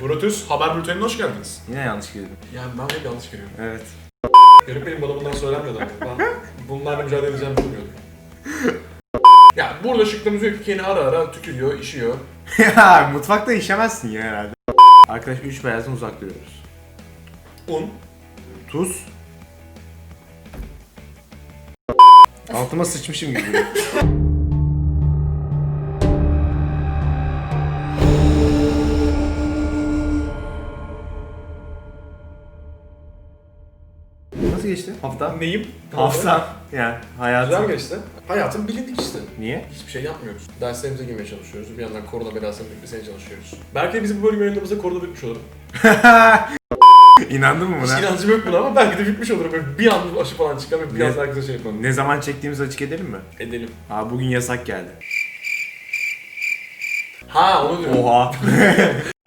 Brutus haber bültenine hoş geldiniz. Yine yanlış girdim. Yani ben hep yanlış geliyorum. Evet. Garip benim bana bundan söylenmedi ama ben bunlarla mücadele edeceğimi bilmiyordum. ya burada şıklığımız yok ki ara ara tükürüyor, işiyor. ya mutfakta işemezsin ya herhalde. Arkadaş 3 beyazdan uzak duruyoruz. Un. Tuz. Altıma sıçmışım gibi. geçti? Hafta? Neyim? Hafta. Yani hayatım. Güzel geçti. Hayatım bilindik işte. Niye? Hiçbir şey yapmıyoruz. Derslerimize girmeye çalışıyoruz. Bir yandan korona belasını bitmesine çalışıyoruz. Belki de bizim bu bölüm yayınladığımızda korona bitmiş olur. İnandın mı Hiç buna? inancım yok buna ama belki de bitmiş olur. Böyle bir anda aşı falan çıkar ve bir Ne- anda herkese şey yapalım. Ne zaman çektiğimizi açık edelim mi? Edelim. Aa bugün yasak geldi. Ha onu diyorum. Oha.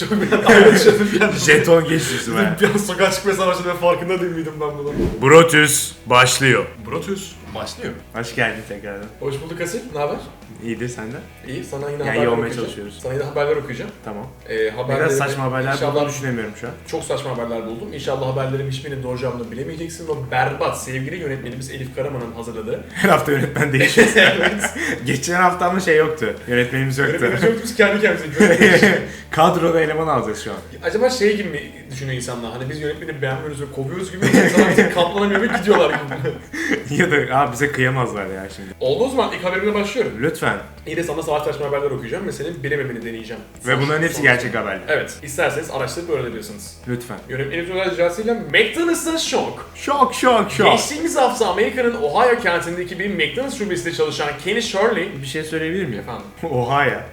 Çok bir ayrışıyordum. Jeton geçti üstüme. Bir an sokağa çıkmaya savaşta ben farkında değil miydim ben bunun? Brutus başlıyor. Brutus başlıyor. Hoş geldin tekrardan. Hoş bulduk Asil. Ne haber? İyidir senden. İyi. Sana yine Yani iyi haberler olmaya okuyacağım. çalışıyoruz. Sana yine haberler okuyacağım. Tamam. Ee, haberleri Biraz saçma haberler İnşallah bulduğunu düşünemiyorum şu an. çok saçma haberler buldum. İnşallah haberlerin hiçbirinin doğru cevabını bilemeyeceksin. O berbat sevgili yönetmenimiz Elif Karaman'ın hazırladığı. Her hafta yönetmen değişiyor. evet. Geçen hafta ama şey yoktu. Yönetmenimiz yoktu. Yönetmenimiz yoktu biz kendi kendimize. Kadroda eleman alacağız şu an. Acaba şey gibi mi düşünüyor insanlar? Hani biz yönetmeni beğenmiyoruz ve kovuyoruz gibi insanlar bize katlanamıyor ve gidiyorlar gibi. ya da abi bize kıyamazlar ya şimdi. Oldu o zaman ilk haberime başlıyorum. Lütfen. Yine sana savaş taşma haberler okuyacağım ve senin bilememeni deneyeceğim. Ve bunların hepsi gerçek haberler. Evet. İsterseniz araştırıp öğrenebilirsiniz. Lütfen. Yönetmenin özel ricasıyla McDonald's'ın şok. Şok şok şok. Geçtiğimiz hafta Amerika'nın Ohio kentindeki bir McDonald's şubesinde çalışan Kenny Shirley... Bir şey söyleyebilir miyim? Efendim? Oha ya.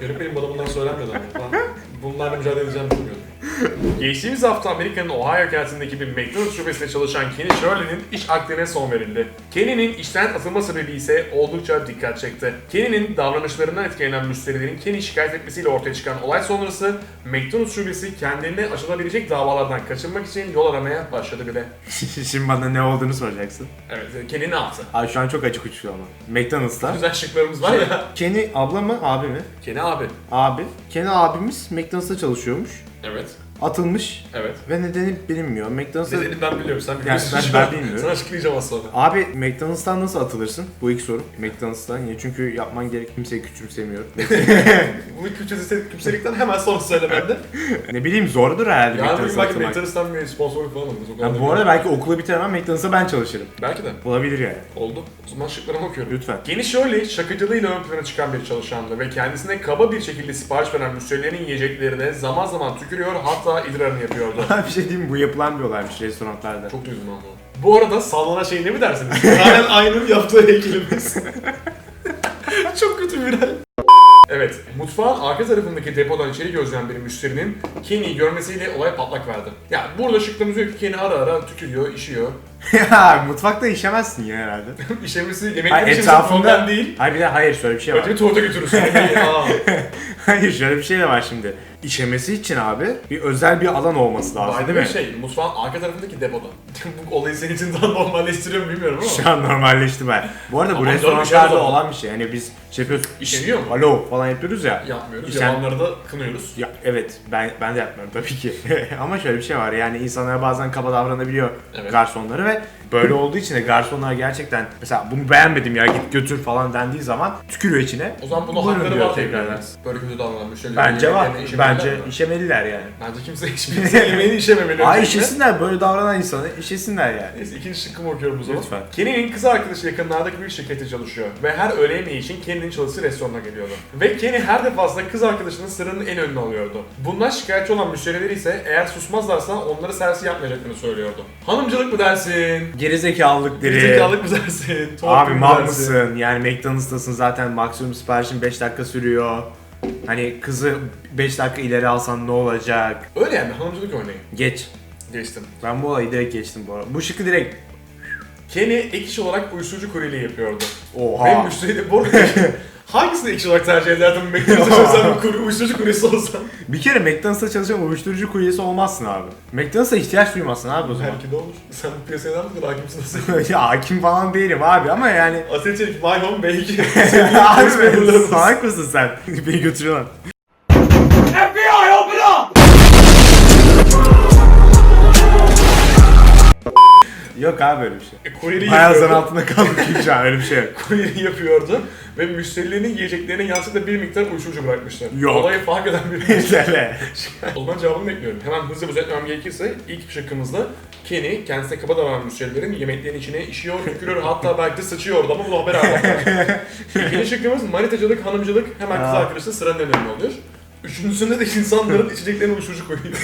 Yönetmenin bana bundan söylenmedi ama ben bunlarla mücadele edeceğimi bilmiyordum. Geçtiğimiz hafta Amerika'nın Ohio kentindeki bir McDonald's şubesinde çalışan Kenny Shirley'nin iş akdine son verildi. Kenny'nin işten atılma sebebi ise oldukça dikkat çekti. Kenny'nin davranışlarından etkilenen müşterilerin Kenny'i şikayet etmesiyle ortaya çıkan olay sonrası McDonald's şubesi kendilerine açılabilecek davalardan kaçınmak için yol aramaya başladı bile. Şimdi bana ne olduğunu soracaksın. Evet, Kenny ne yaptı? Abi şu an çok açık uçuyor ama. McDonald's'ta. Güzel şıklarımız var ya. Kenny abla mı abi mi? Kenny abi. Abi. Kenny abimiz McDonald's'ta çalışıyormuş. Evet, Atılmış evet. ve nedeni bilinmiyor. McDonald's'a... Nedeni ben biliyorum, sen biliyorsun. ben- ben bilmiyorum. Sana açıklayacağım az sonra. Abi McDonald's'tan nasıl atılırsın? Bu ilk soru. McDonald's'tan. Ya çünkü yapman gerek kimseyi küçümsemiyor. Bu küçük küçükselikten hemen sonra söyle bende. ne bileyim zordur herhalde Yani bugün McDonald's'a belki atılmak. McDonald's'tan bir sponsorluk falan alırız. O kadar Ya bu arada bilmiyorum. belki okulu bitiremem McDonald's'a ben çalışırım. Belki de. Olabilir yani. Oldu. O zaman şıklarımı okuyorum. Lütfen. Kenny Shirley şakacılığıyla ön plana çıkan bir çalışandı ve kendisine kaba bir şekilde sipariş veren müşterilerin yiyeceklerine zaman zaman tükürüyor hatta idrarını yapıyordu. bir şey diyeyim mi? Bu yapılan bir olaymış restoranlarda. Çok duydum ben bunu. Bu arada sallanan şey ne mi dersiniz? Aynen aynı yaptığı heykelimiz. Çok kötü viral. Evet, mutfağın arka tarafındaki depodan içeri gözleyen bir müşterinin Kenny'yi görmesiyle olay patlak verdi. Ya burada şıklığımız yok ki Kenny ara ara tükürüyor, işiyor. ya mutfakta işemezsin ya herhalde. İşemesi, Hayır, yemeklerin işemesi etrafında... problem değil. Hayır bir de hayır şöyle bir şey var. Bir tuvalete götürürsün. Hayır şöyle bir şey de var şimdi. İşemesi için abi bir özel bir alan olması lazım By the değil way mi? şey, mutfağın arka tarafındaki depoda. bu olayı senin için daha normalleştiriyor mu bilmiyorum ama. Şu an normalleşti ben. Bu arada bu Ama zor bir şey restoranlarda zaman. olan bir şey. Yani biz şey yapıyoruz. İşeniyor mu? Alo falan yapıyoruz ya. Yapmıyoruz, İşen- yalanları da kınıyoruz. Ya evet ben ben de yapmıyorum tabii ki. Ama şöyle bir şey var yani insanlara bazen kaba davranabiliyor Evet. garsonları ve böyle olduğu için de garsonlar gerçekten mesela bunu beğenmedim ya git götür falan dendiği zaman tükürüyor içine. O zaman buna Buyurun hakları diyor var tekrardan. tekrardan. Böyle kötü davranan müşterilerin Bence var. yemeklerine Bence işemeliler yani. Bence kimse hiçbir yemeğini işememeli. Ay işesinler böyle davranan insanı işesinler yani. Neyse ikinci şıkkımı okuyorum o zaman. Lütfen. Kenny'nin kız arkadaşı yakınlardaki bir şirkette çalışıyor ve her öğle yemeği için Kenny'nin çalıştığı restorana geliyordu. Ve Kenny her defasında kız arkadaşının sırrının en önüne alıyordu. Bundan şikayetçi olan müşterileri ise eğer susmazlarsa onları servis yapmayacaklarını söylüyordu. Hanımcılık mı dersin? Gerizekalılık deri. Gerizekalılık mı dersin? Abi mal mısın? Yani McDonald's'tasın zaten maksimum siparişin 5 dakika sürüyor. Hani kızı 5 dakika ileri alsan ne olacak? Öyle yani hanımcılık örneği. Geç. Geçtim. Ben bu olayı direkt geçtim bu arada. Bu şıkkı direkt. Kenny ek iş olarak uyuşturucu kuryeliği yapıyordu. Ve Oha. müşteri bu arada Hangisini ekşi olarak tercih ederdin? McDonald's'a çalışan bir kuru, uyuşturucu kuryesi olsan. Bir kere McDonald's'a çalışan uyuşturucu kuryesi olmazsın abi. McDonald's'a ihtiyaç duymazsın abi o zaman. Belki de olur. Sen bu piyasaya ne kadar hakimsin nasıl? ya hakim falan değilim abi ama yani... Asil Çelik, My Home belki. abi salak mısın sen? Beni götürüyorlar. Yok abi öyle bir şey. E, zan yapıyordu. altında kaldık çünkü şu an öyle bir şey yok. Kuryeliği yapıyordu ve müşterilerinin yiyeceklerine yansıda bir miktar uyuşturucu bırakmışlar. Yok. Olayı fark eden biri. Şöyle. o zaman cevabını bekliyorum. Hemen hızlı özetlemem gerekirse ilk şıkkımızda Kenny kendisine kaba davranan müşterilerin yemeklerin içine işiyor, tükürüyor hatta belki de sıçıyordu ama bu haber almak. İkinci şıkkımız manitacılık, hanımcılık hemen kız arkadaşla sıranın önünde oluyor. Üçüncüsünde de insanların içeceklerine uyuşturucu koyuyor.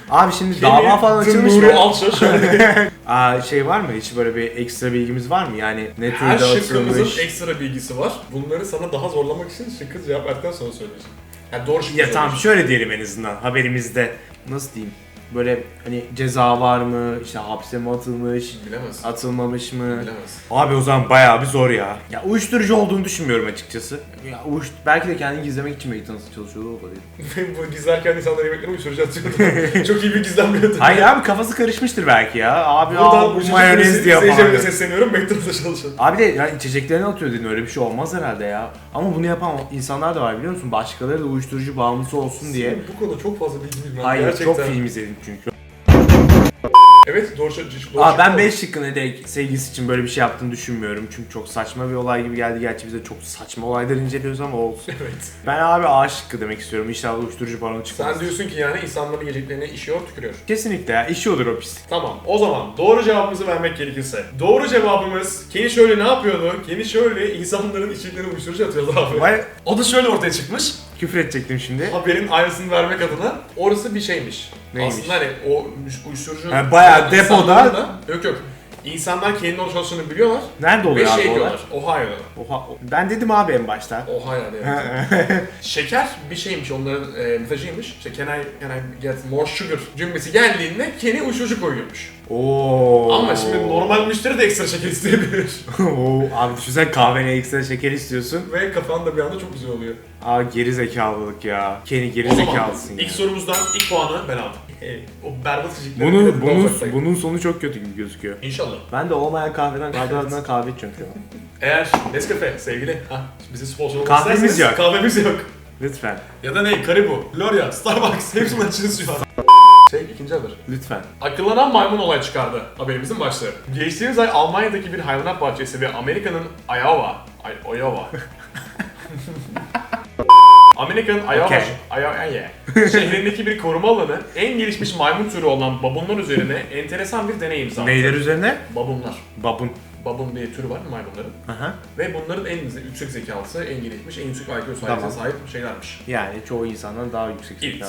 Abi şimdi dava falan açılmış Nuri mı? Alço şöyle. Aa, şey var mı? Hiç böyle bir ekstra bilgimiz var mı? Yani ne Her türde şıkkımızın açılmış? ekstra bilgisi var. Bunları sana daha zorlamak için şıkkı cevap verdikten sonra söyleyeceğim. Yani doğru şıkkı Ya tamam söyleyeceğim. şöyle diyelim en azından haberimizde. Nasıl diyeyim? Böyle hani ceza var mı? İşte hapse mi atılmış? Bilemez. Atılmamış mı? Bilemez. Abi o zaman bayağı bir zor ya. Ya uyuşturucu olduğunu düşünmüyorum açıkçası. Ya uyuş belki de kendini gizlemek için McDonald's'a çalışıyordu o da değil. bu gizlerken insanlar yemeklerine uyuşturucu atıyordu. Çok iyi bir gizlenmiyordu. Hayır abi kafası karışmıştır belki ya. Abi aa, bu mayonez diye falan. seyircilerime sesleniyorum. McDonald's'a çalışın. Abi de ya içeceklerini atıyor dedin öyle bir şey olmaz herhalde ya. Ama bunu yapan insanlar da var biliyor musun? Başkaları da uyuşturucu bağımlısı olsun diye. Bu konuda çok fazla bilgi bilmem. Hayır Gerçekten. çok film izledim çünkü. Evet doğru, doğru, doğru Aa, ben doğru. 5 şıkkını direkt sevgilisi için böyle bir şey yaptığını düşünmüyorum. Çünkü çok saçma bir olay gibi geldi. Gerçi biz de çok saçma olaylar inceliyoruz ama olsun. Evet. Ben abi A şıkkı demek istiyorum. İnşallah uyuşturucu balonu çıkmaz. Sen diyorsun ki yani insanların yiyeceklerine işiyor, tükürüyor. Kesinlikle ya. işi olur o pis. Tamam o zaman doğru cevabımızı vermek gerekirse. Doğru cevabımız Kenny şöyle ne yapıyordu? Kenny şöyle insanların içeceklerine uyuşturucu atıyordu abi. Vay O da şöyle ortaya çıkmış. Küfür edecektim şimdi. Haberin aynısını vermek adına orası bir şeymiş. Neymiş? Aslında hani o uyuşturucu... Ha, bayağı depoda- insanların da- Yok yok. İnsanlar kendini orada çalıştığını biliyorlar. Nerede Ve oluyor abi şey diyorlar. Ohio'da. Oha, ben dedim abi en başta. Ohio'da evet. Şeker bir şeymiş onların e, mesajıymış. İşte can I, can I get more sugar cümlesi geldiğinde Kenny uyuşturucu koyuyormuş. Oo. Ama şimdi normal müşteri de ekstra şeker isteyebilir. Oo, abi düşünsene kahvene ekstra şeker istiyorsun. Ve kafan da bir anda çok güzel oluyor. Aa geri zekalılık ya. Kenny geri zekalısın ya. ilk sorumuzdan ilk puanı ben aldım. E, o berbat içecekleri Bunu, bunun, bunun sonu çok kötü gibi gözüküyor. İnşallah. Ben de olmayan kahveden kahve adına kahve içiyorum şu an. Eğer Nescafe sevgili, ha, bizi sponsor olmak Kahvemiz isterseniz yok. Kahvemiz yok. Lütfen. Ya da ne? Karibu, L'Oreal, Starbucks hepsinden açığız şu an. Şey ikinci haber. Lütfen. Akıllanan maymun olay çıkardı. Haberimizin başlığı. Geçtiğimiz ay Almanya'daki bir hayvanat bahçesi ve Amerika'nın Iowa, Ay, Iowa. Amerika'nın Iowa, Okay. Iowa yeah. şehrindeki bir koruma alanı en gelişmiş maymun türü olan babunlar üzerine enteresan bir deney imza attı. Neyler üzerine? Babunlar. Babun. Babun bir türü var maymunların. Aha. Ve bunların en yüksek zekalısı, en gelişmiş, en yüksek IQ sahibine Tamam. sahip şeylermiş. Yani çoğu insandan daha yüksek Evet.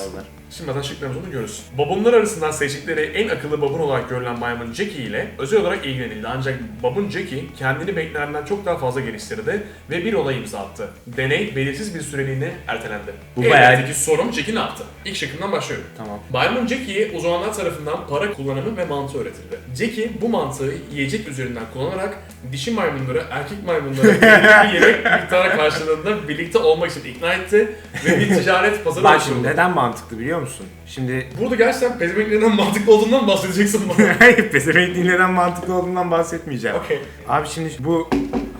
Şimdi zaten şıklarımızı onu görürüz. Babunlar arasından seçtikleri en akıllı babun olarak görülen maymun Jackie ile özel olarak ilgilenildi. Ancak babun Jackie kendini beklenenden çok daha fazla geliştirdi ve bir olay imza attı. Deney belirsiz bir süreliğine ertelendi. Bu Bu bayağı- bayağı... sorum Jackie ne yaptı? İlk şıkkından başlıyorum. Tamam. Maymun Jackie'ye uzmanlar tarafından para kullanımı ve mantığı öğretildi. Jackie bu mantığı yiyecek üzerinden kullanarak dişi maymunları erkek maymunlara belirli bir yemek miktarı karşılığında birlikte olmak için ikna etti ve bir ticaret pazarı Bak şimdi neden mantıklı biliyor musun? Şimdi Burada gerçekten pezevenklerden mantıklı olduğundan bahsedeceksin bana. Hayır, pezevenkliğin neden mantıklı olduğundan bahsetmeyeceğim. Okey. Abi şimdi bu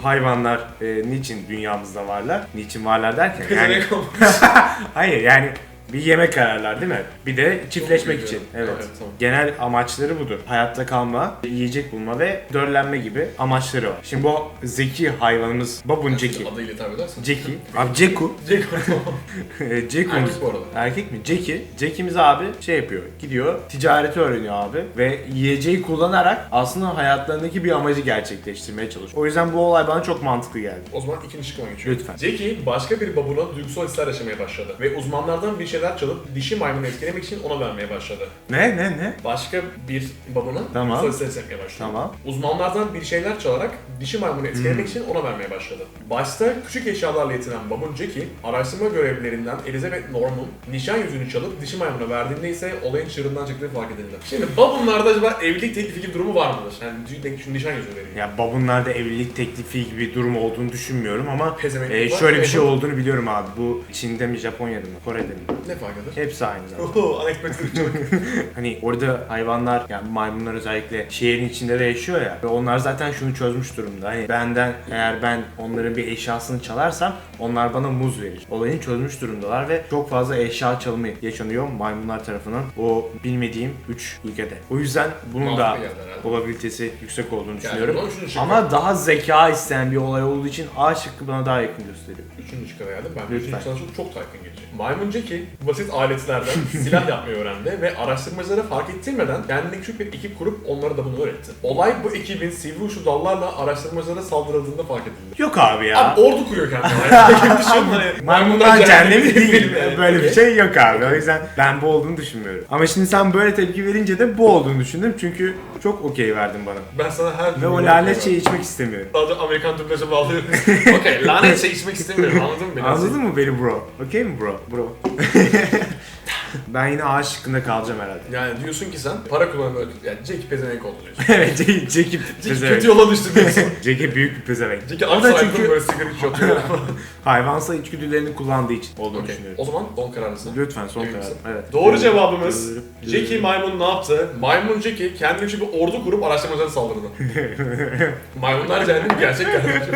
hayvanlar e, niçin dünyamızda varlar? Niçin varlar derken yani hayır yani bir yemek ararlar değil mi? Bir de çiftleşmek için. Evet. Evet, tamam. Genel amaçları budur. Hayatta kalma, yiyecek bulma ve döllenme gibi amaçları var. Şimdi bu zeki hayvanımız babun Jackie. Adıyla hitap edersen. Jackie. Abi Ceku. Jack. Ceku. Erkek bu arada. Erkek mi? Jackie. Jackie'miz abi şey yapıyor. Gidiyor ticareti öğreniyor abi. Ve yiyeceği kullanarak aslında hayatlarındaki bir amacı gerçekleştirmeye çalışıyor. O yüzden bu olay bana çok mantıklı geldi. O zaman ikinci şıkkıma geçiyorum. Lütfen. Jackie başka bir babuna duygusal hisler yaşamaya başladı ve uzmanlardan bir şey şeyler çalıp dişi maymunu etkilemek için ona vermeye başladı. Ne ne ne? Başka bir babına Tamam. söz ses etmeye başladı. Tamam. Uzmanlardan bir şeyler çalarak dişi maymunu etkilemek için ona vermeye başladı. Başta küçük eşyalarla yetinen babun Jackie, araştırma görevlilerinden Elizabeth Norman nişan yüzüğünü çalıp dişi maymuna verdiğinde ise olayın çığırından çıktığı fark edildi. Şimdi babunlarda acaba evlilik teklifi gibi durumu var mıdır? Yani düğün şu nişan yüzüğü vereyim. Ya babunlarda evlilik teklifi gibi durum olduğunu düşünmüyorum ama Pezevenk e, var, şöyle bir şey olduğunu biliyorum abi. Bu Çin'de mi Japonya'da mı Kore'de mi? Ne fark eder? Hepsi aynı zaten. Oho, anekdotik çok. Hani orada hayvanlar yani maymunlar özellikle şehrin içinde de yaşıyor ya ve onlar zaten şunu çözmüş durumda. Hani benden eğer ben onların bir eşyasını çalarsam onlar bana muz verir. Olayını çözmüş durumdalar ve çok fazla eşya çalımı yaşanıyor maymunlar tarafından o bilmediğim 3 ülkede. O yüzden bunun da olabilitesi yüksek olduğunu düşünüyorum. Ama daha zeka isteyen bir olay olduğu için A şıkkı bana daha yakın gösteriyor. Üçüncü çıkara geldim. Ben Lütfen. üçüncü sana çok, çok saygın gelecek. Maymun Jackie basit aletlerden silah yapmayı öğrendi ve araştırmacılara fark ettirmeden kendine küçük bir ekip kurup onlara da bunu öğretti. Olay bu ekibin sivri uçlu dallarla araştırmacılara saldırıldığında fark edildi. Yok abi ya. Abi ordu kuruyor kendine. Yani düşün hani Maymunlar cehennemi değil. Böyle bir şey yok abi. O yüzden ben bu olduğunu düşünmüyorum. Ama şimdi sen böyle tepki verince de bu olduğunu düşündüm. Çünkü çok okey verdin bana. Ben sana her Ve o lanet şeyi içmek istemiyorum. Sadece Amerikan dublajı bağlıyorum. Okey lanet şey içmek istemiyorum anladın mı beni? Anladın mı beni bro? Okey mi bro? Bro. ben yine A şıkkında kalacağım herhalde. Yani diyorsun ki sen para kullanma yani Jackie pezevenk oldu diyorsun. evet, Jack- Jackie pezevenk. kötü yola düştü diyorsun. Jack'i büyük bir pezevenk. Jackie O da çünkü böyle sigara içiyor hayvansa içgüdülerini kullandığı için olduğunu Okey. düşünüyorum. O zaman son kararınızı. Lütfen son Emin karar. misin? Evet. Doğru cevabımız Jackie maymun ne yaptı? Maymun Jackie kendi için bir ordu kurup araştırmacılara saldırdı. Maymunlar cehennemi gerçek kardeşim.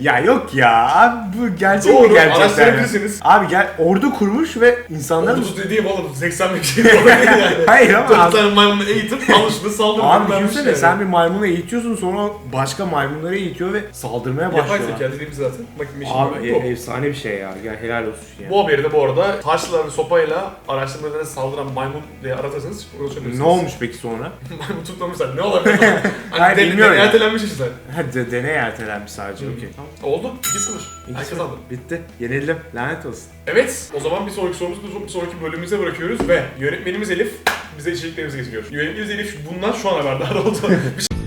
Ya yok ya. Abi bu gerçek mi Doğru gerçekten? ya? araştırabilirsiniz. Abi gel ordu kurmuş ve insanların Ordu dediğim oğlum 80 bin şey falan yani. Hayır ama Dört abi, tane maymunu eğitip alışını saldırdı. abi düşünsene şey sen yani. bir maymunu eğitiyorsun sonra başka maymunları eğitiyor ve saldırmaya Yapay başlıyor. zeka dediğimiz zaten. Mission Abi bu. e- efsane bir şey ya. Gel helal olsun ya. Bu haberi de bu arada taşla sopayla araştırmalara saldıran maymun diye aratırsanız ulaşabilirsiniz. Ne olmuş peki sonra? maymun tutmamışlar. Ne olabilir? hani Hayır, den- bilmiyorum deney ya. ertelenmiş işte. Hadi deney ertelenmiş sadece. Okey. Tamam. Oldu. 2-0. Herkes aldı. Bitti. Yenildim. Lanet olsun. Evet, o zaman bir sonraki sorumuzu bir sonraki bölümümüze bırakıyoruz ve yönetmenimiz Elif bize içeriklerimizi getiriyor. Yönetmenimiz Elif bundan şu an haberdar oldu. Bir şey-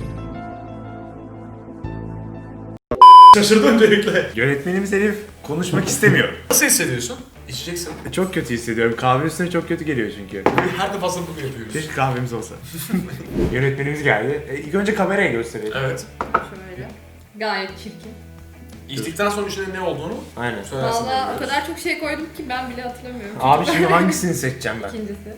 Şaşırdı öncelikle. Yönetmenimiz Elif konuşmak istemiyor. Nasıl hissediyorsun? İçeceksin. çok kötü hissediyorum. Kahve üstüne çok kötü geliyor çünkü. Her defasında bunu yapıyoruz. Keşke kahvemiz olsa. Yönetmenimiz geldi. E, ilk önce kameraya gösterelim. Evet. Şöyle. Gayet çirkin. İçtikten sonra içinde ne olduğunu Aynen. söylersin. Valla o kadar çok şey koydum ki ben bile hatırlamıyorum. Abi şimdi hangisini seçeceğim ben? İkincisi.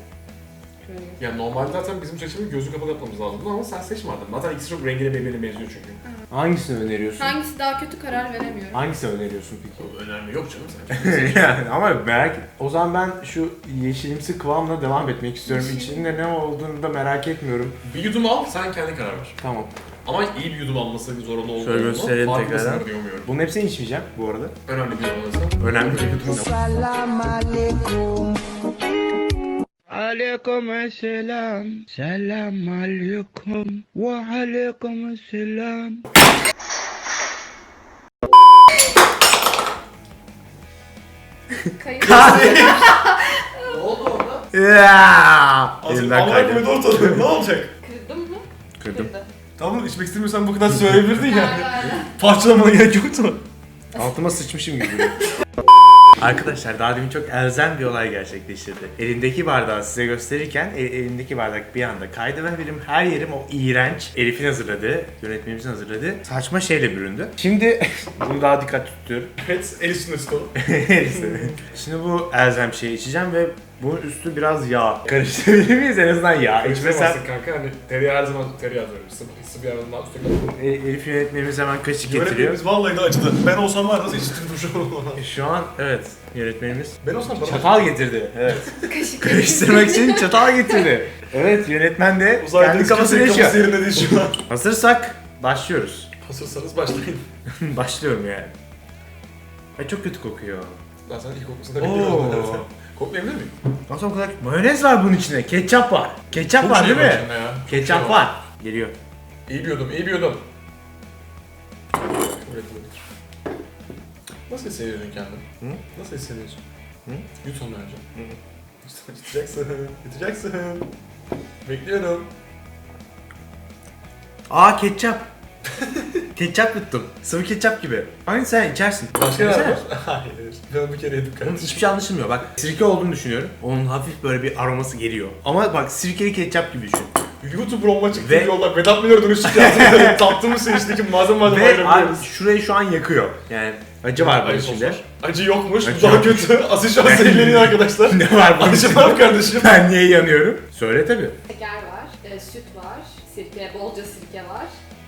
Şöyle. Yani normalde zaten bizim seçimimiz gözü kapalı yapmamız lazımdı ama sen seçmedin. Zaten ikisi çok rengine birbirine benziyor çünkü. Hangisini öneriyorsun? Hangisi daha kötü karar veremiyorum. Hangisini öneriyorsun peki? O önemli yok canım sen. yani ama merak O zaman ben şu yeşilimsi kıvamla devam etmek istiyorum. İçinde ne olduğunu da merak etmiyorum. bir yudum al, sen kendi karar ver. Tamam. Ama iyi bir yudum alması zorunlu olduğunu Şöyle gösterelim tekrardan. Bunun hepsini içmeyeceğim bu arada. Önemli bir yudum Önemli bir yudum Selam aleyküm. Aleyküm selam. Selam aleyküm. Ve aleyküm selam. Kayıp. ne oldu orada? Yaaaa! Azıcık amına koydu ortalığı. Ne olacak? Kırdım mı? Kırdım. Kırdı. Tamam içmek istemiyorsan bu kadar söyleyebilirdin yani. Parçalamana gerek yoktu. Altıma sıçmışım gibi. Arkadaşlar daha demin çok elzem bir olay gerçekleştirdi. Elindeki bardağı size gösterirken el- elindeki bardak bir anda kaydı ve benim her yerim o iğrenç Elif'in hazırladığı, yönetmenimizin hazırladığı saçma şeyle büründü. Şimdi bunu daha dikkat tutuyorum. Evet, el üstünde tutalım. Şimdi bu elzem şeyi içeceğim ve bunun üstü biraz yağ. Karıştırabilir miyiz en azından yağ? İçmesem İçmesen kanka hani tereyağı her zaman tereyağı diyorum. Sıvı, sıvı yandan üstüne. E, Elif yönetmenimiz hemen kaşık getiriyor. Yönetmenimiz vallahi de acıdı. Ben olsam var nasıl içtirdim şu an ona. Şu an evet yönetmenimiz Ben olsam bana çatal getirdi. Evet. Kaşık. Karıştırmak için çatal getirdi. Evet yönetmen de Uzayda kendi kafasını kimsenin kafası yaşıyor. yerinde değil şu an. Hazırsak başlıyoruz. Hazırsanız başlayın. Başlıyorum yani. Ay çok kötü kokuyor. Ben sana ilk kokusunu da Oo. biliyorum. Koklayabilir miyim? Nasıl o kadar mayonez var bunun içinde. Ketçap var. Ketçap Çok var şey değil mi? içinde ya. Çok Ketçap şey var. Geliyor. İyi bir yudum, iyi bir yudum. Evet, evet. Nasıl hissediyorsun kendini? Hı? Nasıl hissediyorsun? Yut onu önce. Yutacaksın. Yutacaksın. Bekliyorum. Aa ketçap. ketçap yuttum. Sıvı ketçap gibi. Aynı sen içersin. Başka ne var? Hayır. Ben bir kere yedim kardeşim. Hiçbir şey anlaşılmıyor. Bak sirke olduğunu düşünüyorum. Onun hafif böyle bir aroması geliyor. Ama bak sirkeli ketçap gibi düşün. YouTube Roma çıktı Ve- yolda Vedat Milor dönüştük yaptı. Tattığımız seçteki malzeme malzeme Ve abi şurayı şu an yakıyor. Yani acı var bunun içinde. var. Acı yokmuş. Acı Bu daha yokmuş. kötü. Asıl şu an zehirleniyor arkadaşlar. ne var bunun Acı içinde? var kardeşim. Ben niye yanıyorum? Söyle tabi. Şeker var, e, süt var, sirke, bolca sirke var.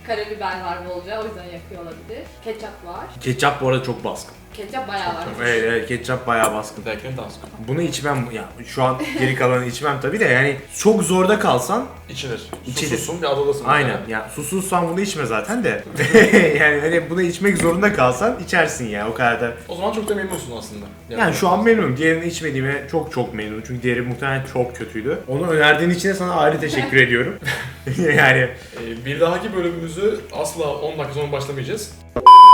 Karabiber var bolca, o yüzden yakıyor olabilir. Ketçap var. Ketçap bu arada çok baskın. Ketçap bayağı var. Evet, evet ketçap bayağı baskın. Derken dans. Bunu içmem ya şu an geri kalanı içmem tabi de yani çok zorda kalsan İçilir. İçilir. Susuzsun bir adadasın. aynen ya susuzsan bunu içme zaten de yani hani bunu içmek zorunda kalsan içersin ya o kadar da. O zaman çok da memnunsun aslında. Yani şu an memnunum. Diğerini içmediğime çok çok memnunum. Çünkü diğeri muhtemelen çok kötüydü. Onu önerdiğin için de sana ayrı teşekkür ediyorum. yani Ee, bir dahaki bölümümüzü asla 10 dakika sonra başlamayacağız.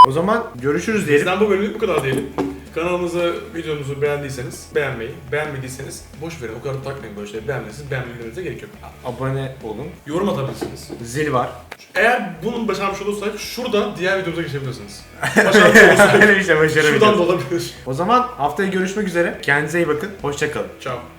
O zaman görüşürüz diyelim. Bizden bu bölümlük bu kadar diyelim. Kanalımızı, videomuzu beğendiyseniz beğenmeyi, beğenmediyseniz boş verin. O kadar takmayın böyle şeyleri. Beğenmediyseniz beğenmelerinize gerek yok. Abone olun. Yorum atabilirsiniz. Zil var. Eğer bunun başarmış olursak şurada diğer videomuza geçebilirsiniz. Başarmış olursak Öyle bir şey başarabiliriz. şuradan da olabilir. O zaman haftaya görüşmek üzere. Kendinize iyi bakın. Hoşçakalın. Ciao.